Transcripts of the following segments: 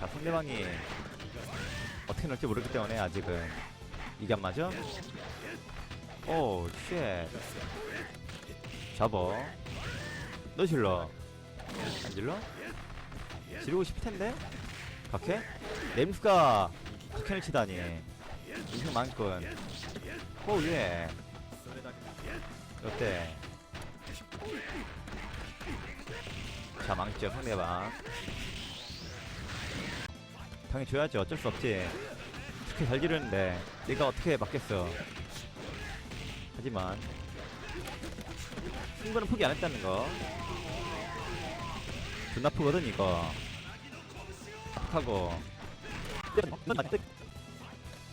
자, 상대방이 어떻게 넣을지 모르기 때문에 아직은 이게 안 맞아? 오, 쉣. 잡어. 너 질러. 안 질러? 지르고 싶을 텐데? 각해? 냄수가 각해를 치다니. 인생 많군. 오, 예. 어때? 자, 망치죠, 상대방. 당연히 줘야지, 어쩔 수 없지. 스킬 잘 지르는데, 내가 어떻게 막겠어. 하지만, 승부는 포기 안 했다는 거. 존나 프거든, 이거. 하고.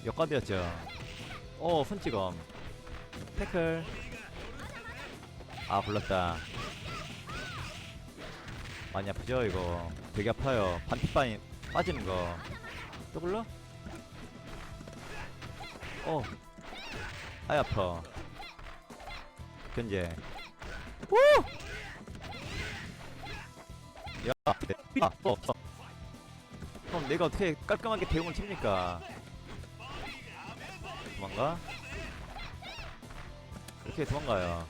역과되었죠. 오, 손찌검. 태클. 아, 불렀다. 많이 아프죠, 이거. 되게 아파요. 반티반이 빠지는 거. 또 불러? 어. 아이, 아파. 견제. 오! 야, 아, 어, 어. 그럼 내가 어떻게 깔끔하게 대응을 칩니까? 도망가? 이렇게 도망가요.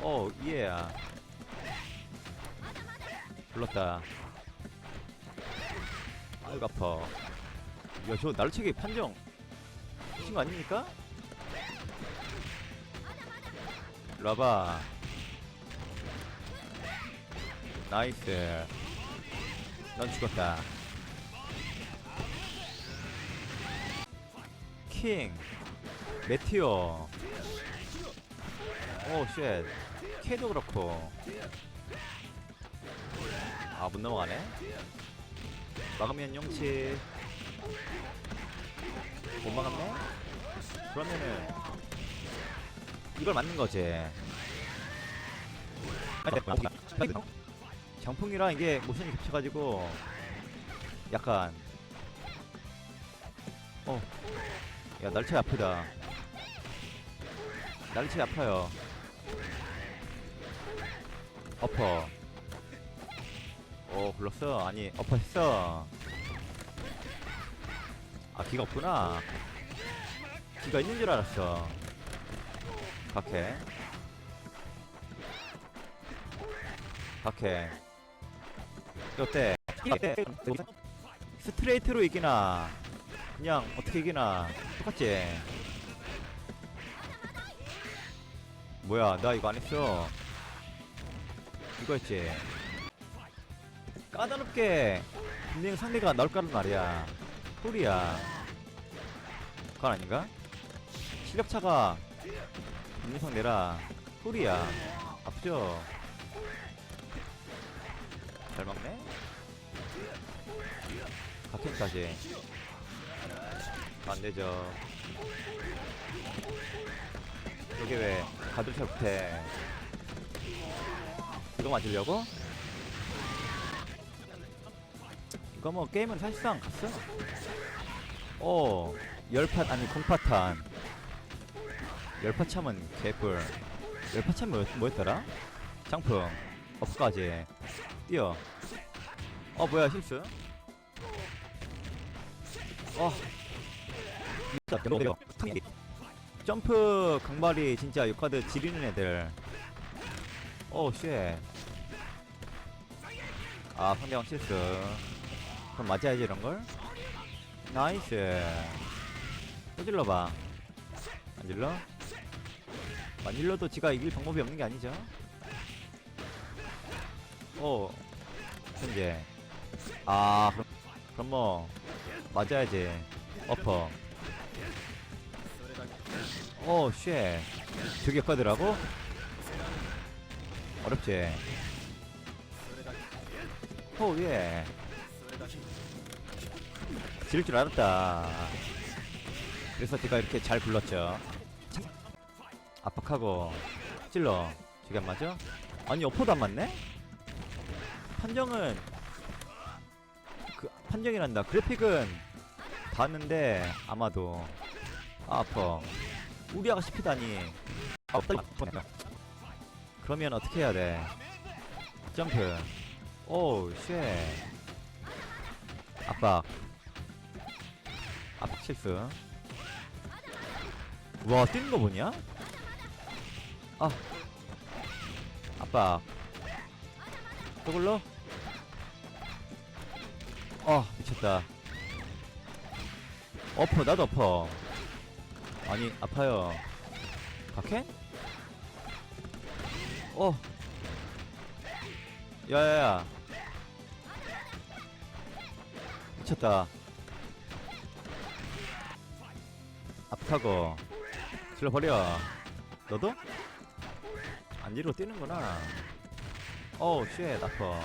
어, 이해야. 불렀다. 아이고, 아파. 야, 저 날치기 판정. 미친 거 아닙니까? 와봐. 나이스. 넌 죽었다. 킹. 메티오. 오, 쉣. 캐도 그렇고. 아, 못 넘어가네. 막으면 용치. 못 막았네? 그러면은, 이걸 맞는 거지. 장풍이랑 이게 모션이 겹쳐가지고, 약간, 어, 야, 날치 아프다. 날치 아파요. 어퍼. 오, 불렀어? 아니, 했어. 아, 기가 없구나. 기가 있는 줄 알았어. 각해. 각해. 어때? 어때? 스트레이트로 이기나? 그냥 어떻게 이기나? 똑같지? 뭐야, 나 이거 안 했어. 이거 했지? 까다롭게 분명히 상대가 나올 거란 말이야. 꿀이야. 그건 아닌가? 실력차가 분명상 내라. 꿀이야. 아프죠? 잘 막네? 각캔까지. 안 되죠. 여기 왜 가들차 못해? 이거 맞으려고? 이거 뭐 게임은 사실상 갔어. 오, 열팟 아니 공파탄. 열팟 참은 개뿔. 열팟 참 뭐, 뭐였더라? 장풍. 업까지. 뛰어. 어 뭐야 실수? 어. 점프 강발이 진짜 6카드 지리는 애들. 오 쉣. 아 상대방 실수. 그럼 맞아야지 이런걸? 나이스. 또 질러봐. 안 질러? 안 질러도 지가 이길 방법이 없는 게 아니죠? 오 현재. 아 그럼, 그럼 뭐 맞아야지. 어퍼. 오쉣. 저게 꺼더라고? 어렵지. 오예 지를 줄 알았다. 그래서 제가 이렇게 잘 굴렀죠. 압박하고 찔러. 저게 안 맞아? 아니 어퍼도 안 맞네? 판정은 그 판정이란다. 그래픽은 닿았는데 아마도 아, 아파. 우리 아가 씹히다니. 아, 빨리 맞- 그러면 어떻게 해야 돼? 점프. 오우 쉣. 압박 압박 실수 와 뛰는 거 보냐? 아. 압박 또 굴러? 어 미쳤다. 엎어 나도 엎어 아니 아파요. 각해? 어. 야야야 미쳤다. 아프다고. 질러버려. 너도? 안 이리로 뛰는구나. 어우 쉣 아파.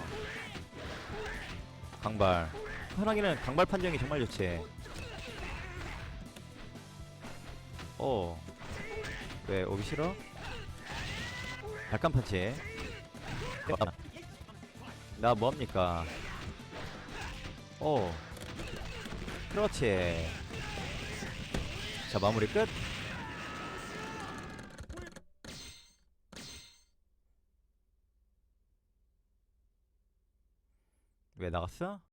강발. 편하기는 강발 판정이 정말 좋지. 어. 왜 오기 싫어? 발칸 판치. 나 뭐합니까? 오 그렇지 자 마무리 끝 왜 나갔어?